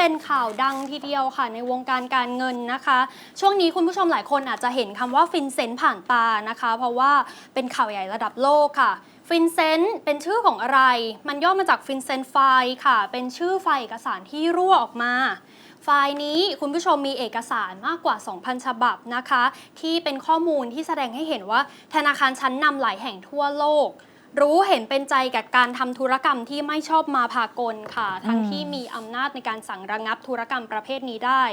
เป็นข่าวดังทีเดียวค่ะในวงการการเงินนะคะ ช่วงนี้คุณผู้ชมหลายคนอาจจะเห็นคำว่าฟินเซนผ่านตานะคะ เพราะว่าเป็นข่าวใหญ่ระดับโลกค่ะฟินเซนเป็นชื่อของอะไร มันย่อมาจากฟินเซนไฟล์ค่ะ เป็นชื่อไฟล์เอกสารที่รั่วออกมา ไฟล์นี้คุณผู้ชมมีเอกสารมากกว่า 2,000 ฉบับนะคะ ที่เป็นข้อมูลที่แสดงให้เห็นว่าธนาคารชั้นนำหลายแห่งทั่วโลก รู้เห็นเป็นใจกับการทำธุรกรรมที่ไม่ชอบมาพากลค่ะ ทั้งที่มีอำนาจในการสั่งระงับธุรกรรมประเภทนี้ได้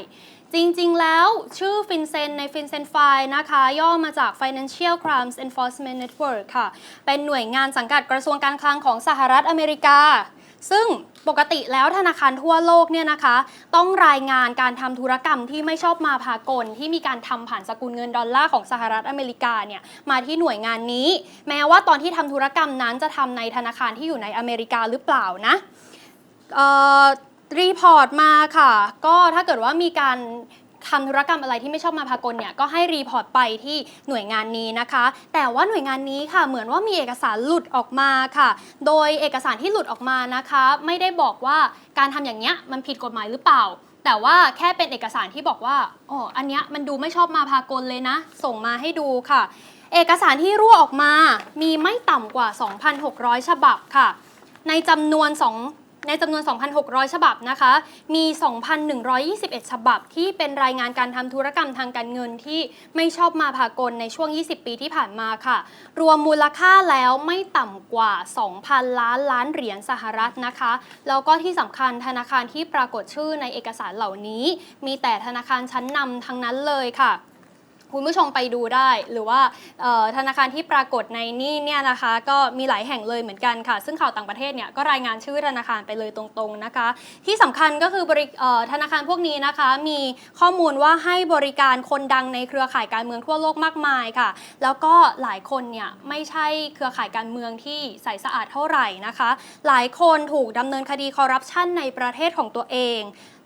จริงๆ แล้วชื่อฟินเซนในฟินเซนไฟนะคะ ย่อมาจาก Financial Crimes Enforcement Network ค่ะ เป็นหน่วยงานสังกัดกระทรวงการคลังของสหรัฐอเมริกา ซึ่งปกติแล้วธนาคารทั่วโลกเนี่ยนะคะ ต้องรายงานการทำธุรกรรมที่ไม่ชอบมาพากล ที่มีการทำผ่านสกุลเงินดอลลาร์ของสหรัฐอเมริกาเนี่ยมาที่หน่วยงานนี้ แม้ว่าตอนที่ทำธุรกรรมนั้นจะทำในธนาคารที่อยู่ในอเมริกาหรือเปล่านะรีพอร์ตมาค่ะ ก็ถ้าเกิดว่ามีการ ทำธุรกรรมอะไรที่ไม่ชอบมาพากลเนี่ยก็ให้รีพอร์ตไปที่หน่วยงานนี้นะคะ แต่ว่าหน่วยงานนี้ค่ะเหมือนว่ามีเอกสารหลุดออกมาค่ะ โดยเอกสารที่หลุดออกมานะคะ ไม่ได้บอกว่าการทำอย่างเนี้ยมันผิดกฎหมายหรือเปล่า แต่ว่าแค่เป็นเอกสารที่บอกว่าอ๋ออันเนี้ยมันดูไม่ชอบมาพากลเลยนะ ส่งมาให้ดูค่ะ เอกสารที่รั่วออกมามีไม่ต่ำกว่า 2,600 ฉบับค่ะ ในจำนวน 2 ในจำนวน 2,600 ฉบับนะคะ มี 2,121 ฉบับที่เป็นรายงานการทำธุรกรรมทางการเงินที่ไม่ชอบมาพากลในช่วง 20 ปีที่ผ่านมาค่ะ รวมมูลค่าแล้วไม่ต่ำกว่า 2,000 ล้านล้านเหรียญสหรัฐนะคะ แล้วก็ที่สำคัญธนาคารที่ปรากฏชื่อในเอกสารเหล่านี้ มีแต่ธนาคารชั้นนำทั้งนั้นเลยค่ะ คุณผู้ชมไปดูได้ หรือว่าธนาคารที่ปรากฏในนี่เนี่ยนะคะ ก็มีหลายแห่งเลยเหมือนกันค่ะ ซึ่งข่าวต่างประเทศเนี่ยก็รายงานชื่อธนาคารไปเลยตรงๆนะคะ ที่สำคัญก็คือบริธนาคารพวกนี้นะคะ มีข้อมูลว่าให้บริการคนดังในเครือข่ายการเมืองทั่วโลกมากมายค่ะ แล้วก็หลายคนเนี่ยไม่ใช่เครือข่ายการเมืองที่ใสสะอาดเท่าไหร่นะคะ หลายคนถูกดำเนินคดีคอร์รัปชันในประเทศของตัวเอง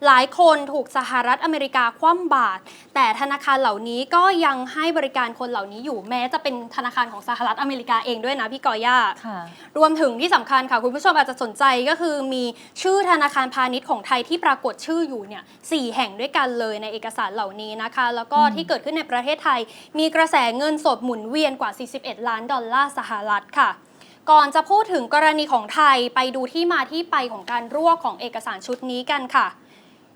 หลายคนถูกสหรัฐอเมริกาคว่ำบาตรแต่ธนาคารเหล่านี้ก็ยังให้บริการคนเหล่านี้อยู่แม้จะเป็นธนาคารของสหรัฐอเมริกาเองด้วยนะพี่กอย่า ค่ะ รวมถึงที่สำคัญค่ะ คุณผู้ชมอาจจะสนใจก็คือมีชื่อธนาคารพาณิชย์ของไทยที่ปรากฏชื่ออยู่เนี่ยสี่แห่งด้วยกันเลยในเอกสารเหล่านี้นะคะ แล้วก็อืมที่เกิดขึ้นในประเทศไทย มีกระแสเงินสดหมุนเวียนกว่า 41 ล้านดอลลาร์สหรัฐค่ะ ก่อนจะพูดถึงกรณีของไทยไปดูที่มาที่ไปของการรั่วของเอกสารชุดนี้กันค่ะ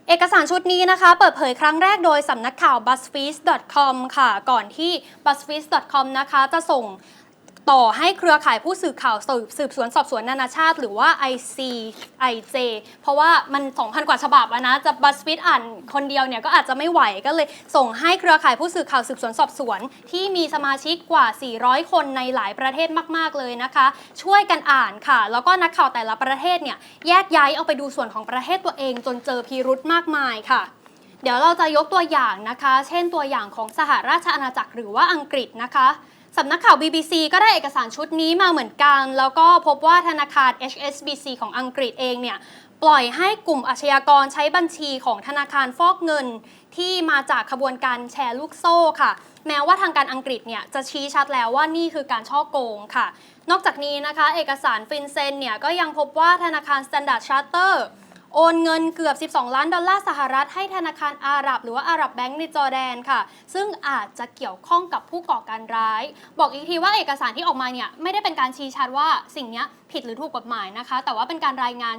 เอกสารชุดนี้นะคะ เปิดเผยครั้งแรกโดยสำนักข่าว BuzzFeed.com ค่ะ ก่อนที่ BuzzFeed.com นะคะ จะส่ง ต่อให้เครือข่ายผู้สื่อข่าวสืบสืบสวนสอบสวนนานาชาติ หรือว่า ICIJ เพราะว่ามัน 2,000 กว่าฉบับอะนะ จะ BuzzFeed อ่านคนเดียวเนี่ยก็อาจจะไม่ไหวก็เลยส่งให้เครือข่ายผู้สื่อข่าวสืบสวนสอบสวน ที่มีสมาชิกกว่า 400 คนในหลายประเทศมาก ๆ เลยนะคะ ช่วยกันอ่านค่ะ แล้วก็นักข่าวแต่ละประเทศเนี่ยแยกย้ายเอาไปดูส่วนของประเทศตัวเอง จนเจอพิรุธมากมายค่ะเดี๋ยวเราจะยกตัวอย่างนะคะ เช่นตัวอย่างของสหราชอาณาจักรหรือว่าอังกฤษนะคะ สำนักข่าว BBC ก็ได้เอกสารชุดนี้มาเหมือนกัน แล้วก็พบว่าธนาคาร HSBC ของอังกฤษเองเนี่ยปล่อยให้กลุ่มอาชญากรใช้บัญชีของธนาคารฟอกเงิน ที่มาจากขบวนการแชร์ลูกโซ่ค่ะ แม้ว่าทางการอังกฤษเนี่ยจะชี้ชัดแล้วว่านี่คือการช่อโกงค่ะ นอกจากนี้นะคะ เอกสารฟินเซนเนี่ยก็ยังพบว่าธนาคาร Standard Charter โอนเงินเกือบ 12 ล้านดอลลาร์สหรัฐให้ธนาคารอาหรับ หรือว่าอาหรับแบงก์ในจอร์แดนค่ะ ซึ่งอาจจะเกี่ยวข้องกับผู้ก่อการร้าย บอกอีกทีว่าเอกสารที่ออกมาเนี่ยไม่ได้เป็นการชี้ชัดว่าสิ่งนี้ผิดหรือถูกกฎหมายนะคะ แต่ว่าเป็นการรายงาน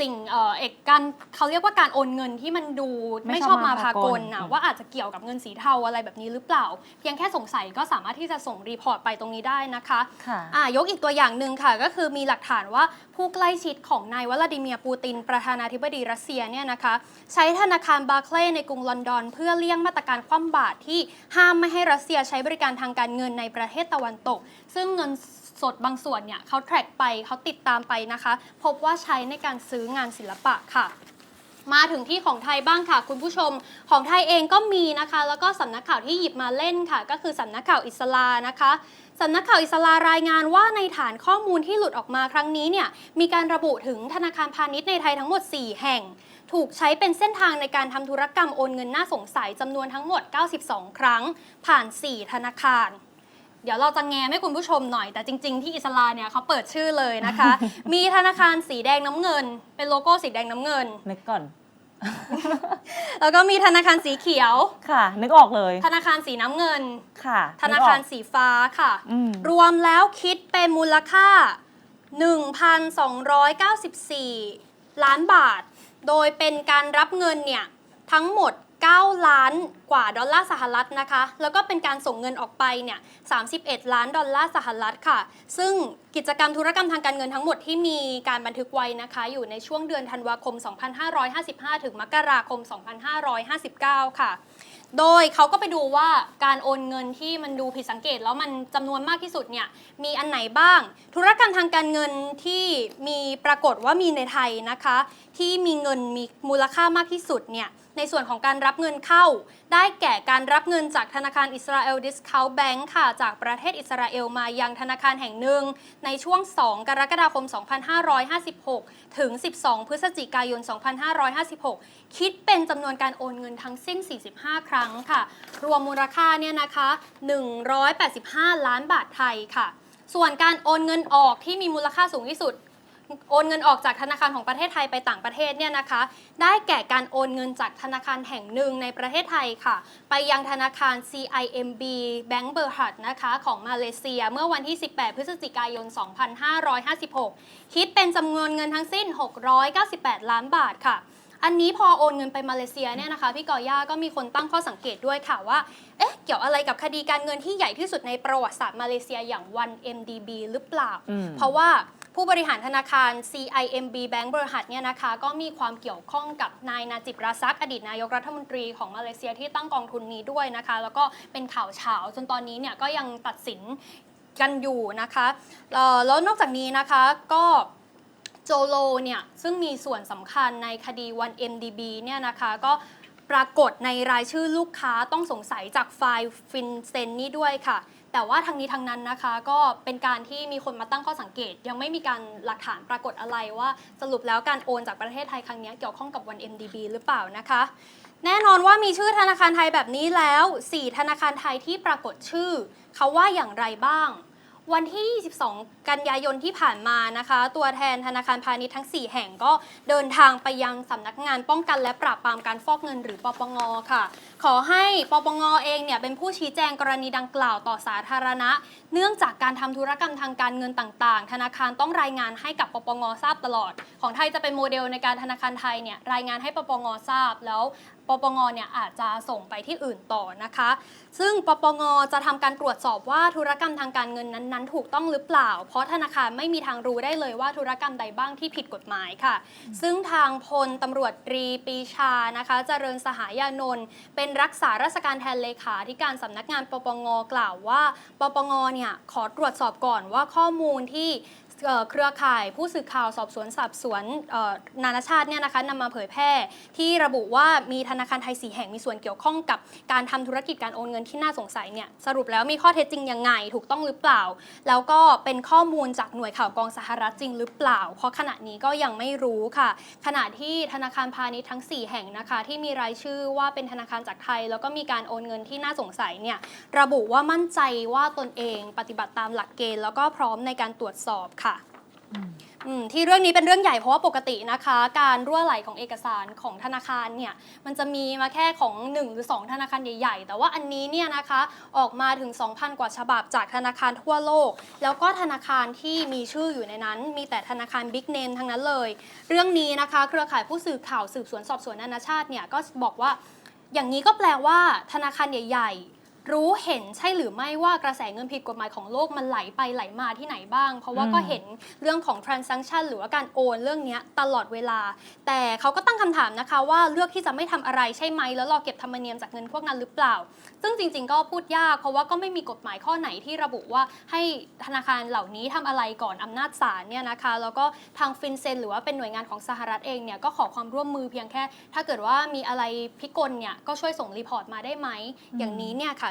สิ่งเอ่อเอกการเขาเรียกว่าการโอนเงินที่มันดูไม่ไม่ชชออบบมามาพาพากกลลนะอืมว่าอาจจะเกี่ยวกับเงินสีเทาอะไรแบบนี้หรือเปล่า เพียงแค่สงสัยก็สามารถที่จะส่งรีพอร์ตไปตรงนี้ได้นะคะค่ะอ่ายกอีกตัวอย่างหนึ่งค่ะ ก็คือมีหลักฐานว่าผู้ใกล้ชิดของนายวลาดิเมียร์ปูติน ประธานาธิบดีรัสเซียเนี่ยนะคะ ใช้ธนาคารบาร์เคลย์ในกรุงลอนดอน เพื่อเลี่ยงมาตรการคว่ำบาตรที่ห้ามไม่ให้รัสเซียใช้บริการทางการเงินในประเทศตะวันตก ซึ่งเงิน สดบางส่วนเนี่ยเขาแทร็กไปเขาติดตามไปนะคะ พบว่าใช้ในการซื้องานศิลปะค่ะมาถึงที่ของไทยบ้างค่ะ คุณผู้ชมของไทยเองก็มีนะคะ แล้วก็สำนักข่าวที่หยิบมาเล่นค่ะ ก็คือสำนักข่าวอิสลานะคะสำนักข่าวอิสลารายงานว่าในฐานข้อมูลที่หลุดออกมาครั้งนี้เนี่ยมีการระบุถึงธนาคารพาณิชย์ในไทยทั้งหมด 4 แห่ง ถูกใช้เป็นเส้นทางในการทำธุรกรรมโอนเงินน่าสงสัยจำนวนทั้งหมด 92 ครั้ง ผ่าน 4 ธนาคาร เดี๋ยวเราจะแง้มให้คุณผู้ชมหน่อยแต่จริง ๆ ที่อิสลาเนี่ยเขาเปิดชื่อเลยนะคะ มีธนาคารสีแดงน้ำเงิน เป็นโลโก้สีแดงน้ำเงิน นึกก่อน แล้วก็มีธนาคารสีเขียว ค่ะ นึกออกเลยธนาคารสีน้ำเงิน ค่ะธนาคารกออกสีฟ้าค่ะ อืมรวมแล้วคิดเป็นมูลค่า 1,294 ล้านบาท โดยเป็นการรับเงินเนี่ยทั้งหมด 9 ล้านกว่าดอลลาร์สหรัฐนะคะ แล้วก็เป็นการส่งเงินออกไปเนี่ย31 ล้านดอลลาร์สหรัฐค่ะ ซึ่งกิจกรรมธุรกรรมทางการเงินทั้งหมดที่มีการบันทึกไว้นะคะ อยู่ในช่วงเดือนธันวาคม 2555 ถึงมกราคม 2559 ค่ะ โดยเขาก็ไปดูว่าการโอนเงินที่มันดูผิดสังเกตแล้วมันจำนวนมากที่สุดเนี่ยมีอันไหนบ้าง ธุรกรรมทางการเงินที่มีปรากฏว่ามีในไทยนะคะ ที่มีเงินมีมูลค่ามากที่สุดเนี่ย ในส่วนของการรับเงินเข้า ได้แก่การรับเงินจากธนาคารอิสราเอลดิสคาวแบงค์ค่ะ จากประเทศอิสราเอลมายังธนาคารแห่งหนึ่ง ในช่วง 2 กรกฎาคม 2556 ถึง 12 พฤศจิกายน 2556 คิดเป็นจำนวนการโอนเงินทั้งสิ้น 45 ครั้งค่ะ รวมมูลค่าเนี่ยนะคะ 185 ล้านบาทไทยค่ะ ส่วนการโอนเงินออกที่มีมูลค่าสูงที่สุด โอนเงินออกจากธนาคารของประเทศไทยไปต่างประเทศเนี่ยนะคะ ได้แก่การโอนเงินจากธนาคารแห่งหนึ่งในประเทศไทยค่ะ ไปยังธนาคาร CIMB Bank Berhad นะคะของมาเลเซียเมื่อวันที่ 18 พฤศจิกายน 2556 คิดเป็นจำนวนเงินทั้งสิ้น 698 ล้านบาทค่ะ อันนี้พอโอนเงินไปมาเลเซียเนี่ยนะคะพี่กอย่าก็มีคนตั้งข้อสังเกตด้วยค่ะว่าเอ๊ะเกี่ยวอะไรกับคดีการเงินที่ใหญ่ที่สุดในประวัติศาสตร์มาเลเซียอย่าง 1MDB หรือเปล่าอืมเพราะว่า ผู้บริหารธนาคาร CIMB Bank Berhad เนี่ยนะคะก็มีความเกี่ยวข้องกับนายนาจิบราซัก อดีตนายกรัฐมนตรีของมาเลเซียที่ตั้งกองทุนนี้ด้วยนะคะ แล้วก็เป็นข่าวเฉาจนตอนนี้เนี่ยก็ยังตัดสินกันอยู่นะคะแล้วนอกจากนี้นะคะก็โจโลเนี่ยซึ่งมีส่วนสำคัญในคดี 1MDB เนี่ยนะคะก็ปรากฏในรายชื่อลูกค้าต้องสงสัยจากไฟล์ฟินเซนนี้ด้วยค่ะ แต่ว่าทางนี้ทางนั้นนะคะก็เป็นการที่มีคนมาตั้งข้อสังเกต ยังไม่มีการหลักฐานปรากฏอะไรว่าสรุปแล้วการโอนจากประเทศไทยครั้งนี้เกี่ยวข้องกับวัน MDB หรือเปล่านะคะ แน่นอนว่ามีชื่อธนาคารไทยแบบนี้แล้ว 4 ธนาคารไทยที่ปรากฏชื่อเขาว่าอย่างไรบ้าง วันที่ 22 กันยายนที่ผ่านมานะคะ ตัวแทนธนาคารพาณิชย์ทั้ง 4 แห่งก็เดินทางไปยังสำนักงานป้องกันและปราบปรามการฟอกเงินหรือปปงค่ะ ขอให้ปปงเองเนี่ยเป็นผู้ชี้แจงกรณีดังกล่าวต่อสาธารณะ เนื่องจากการทำธุรกรรมทางการเงินต่างๆ ธนาคารต้องรายงานให้กับปปงทราบตลอด ของไทยจะเป็นโมเดลในการธนาคารไทยเนี่ยรายงานให้ปปงทราบแล้ว ปปงเนี่ยอาจจะส่งไปที่อื่นต่อนะคะ ซึ่งปปงจะทำการตรวจสอบว่าธุรกรรมทางการเงินนั้นๆ ถูกต้องหรือเปล่า เพราะธนาคารไม่มีทางรู้ได้เลยว่าธุรกรรมใดบ้างที่ผิดกฎหมายค่ะ ซึ่งทางพลตำรวจตรีปีชานะคะเจริญสหายานนท์เป็นรักษาราชการแทนเลขาธิการสำนักงานปปงกล่าวว่า ปปงเนี่ยขอตรวจสอบก่อนว่าข้อมูลที่ เครือข่ายผู้สื่อข่าวสอบสวนสอบสวนนานาชาติเนี่ยนะคะนำมาเผยแพร่ ที่ระบุว่ามีธนาคารไทยสีแห่งมีส่วนเกี่ยวข้องกับการทำธุรกิจการโอนเงินที่น่าสงสัยเนี่ยสรุปแล้วมีข้อเท็จจริงยังไงถูกต้องหรือเปล่า แล้วก็เป็นข้อมูลจากหน่วยข่าวกองสหรัฐจริงหรือเปล่า เพราะขณะนี้ก็ยังไม่รู้ค่ะ ขณะที่ธนาคารพาณิชย์ทั้ง 4 แห่งนะคะ ที่มีรายชื่อว่าเป็นธนาคารจากไทย แล้วก็มีการโอนเงินที่น่าสงสัยเนี่ยระบุว่ามั่นใจว่าตนเองปฏิบัติตามหลักเกณฑ์แล้วก็พร้อมในการตรวจสอบค่ะ อืมที่เรื่องนี้เป็นเรื่องใหญ่เพราะว่าปกตินะคะ การรั่วไหลของเอกสารของธนาคารเนี่ยมันจะมีมาแค่ของ 1 หรือ 2 ธนาคารใหญ่ๆ แต่ว่าอันนี้เนี่ยนะคะออกมาถึง 2,000 กว่าฉบับจากธนาคารทั่วโลก แล้วก็ธนาคารที่มีชื่ออยู่ในนั้น มีแต่ธนาคารบิ๊กเนมทั้งนั้นเลย เรื่องนี้นะคะ เครือข่ายผู้สื่อข่าวสืบสวนสอบสวนนานาชาติเนี่ยก็บอกว่าอย่างนี้ก็แปลว่าธนาคารใหญ่ ๆ รู้เห็นใช่หรือไม่ว่ากระแสเงินผิดกฎหมายของโลกมันไหลไปไหลมาที่ไหนบ้าง เพราะว่าก็เห็นเรื่องของ transaction หรือว่าการโอนเรื่องนี้ตลอดเวลา แต่เขาก็ตั้งคำถามนะคะว่าเลือกที่จะไม่ทำอะไรใช่ไหม แล้วรอเก็บธรรมเนียมจากเงินพวกนั้นหรือเปล่า ซึ่งจริง ๆ ก็พูดยาก เพราะว่าก็ไม่มีกฎหมายข้อไหนที่ระบุว่าให้ธนาคารเหล่านี้ทำอะไรก่อนอำนาจศาลเนี่ยนะคะ แล้วก็ทางฟินเซนหรือว่าเป็นหน่วยงานของสหรัฐเองเนี่ยก็ขอความร่วมมือเพียงแค่ ถ้าเกิดว่ามีอะไรพิกลเนี่ยก็ช่วยส่งรีพอร์ตมาได้ไหมอย่างนี้เนี่ยค่ะ